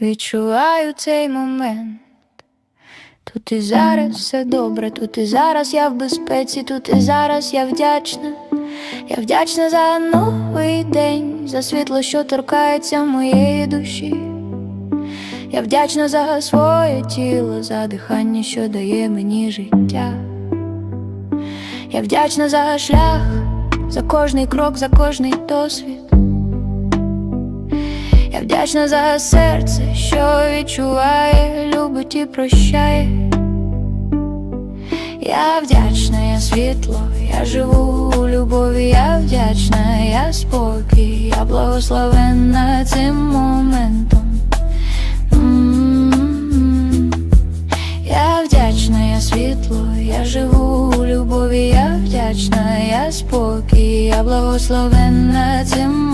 відчуваю цей момент. Тут і зараз все добре, тут і зараз я в безпеці, тут і зараз я вдячна. Я вдячна за новий день, за світло, що торкається моєї душі. Я вдячна за своє тіло, за дихання, що дає мені життя. Я вдячна за шлях, за кожний крок, за кожний досвід. Я вдячна за серце, що відчуває, любить і прощає. Я вдячна, я світло, я живу у любові, я вдячна, я спокій, я благословенна цим моментом. Я вдячна, я світло, я живу у любові, я вдячна, я спокій, я благословенна цим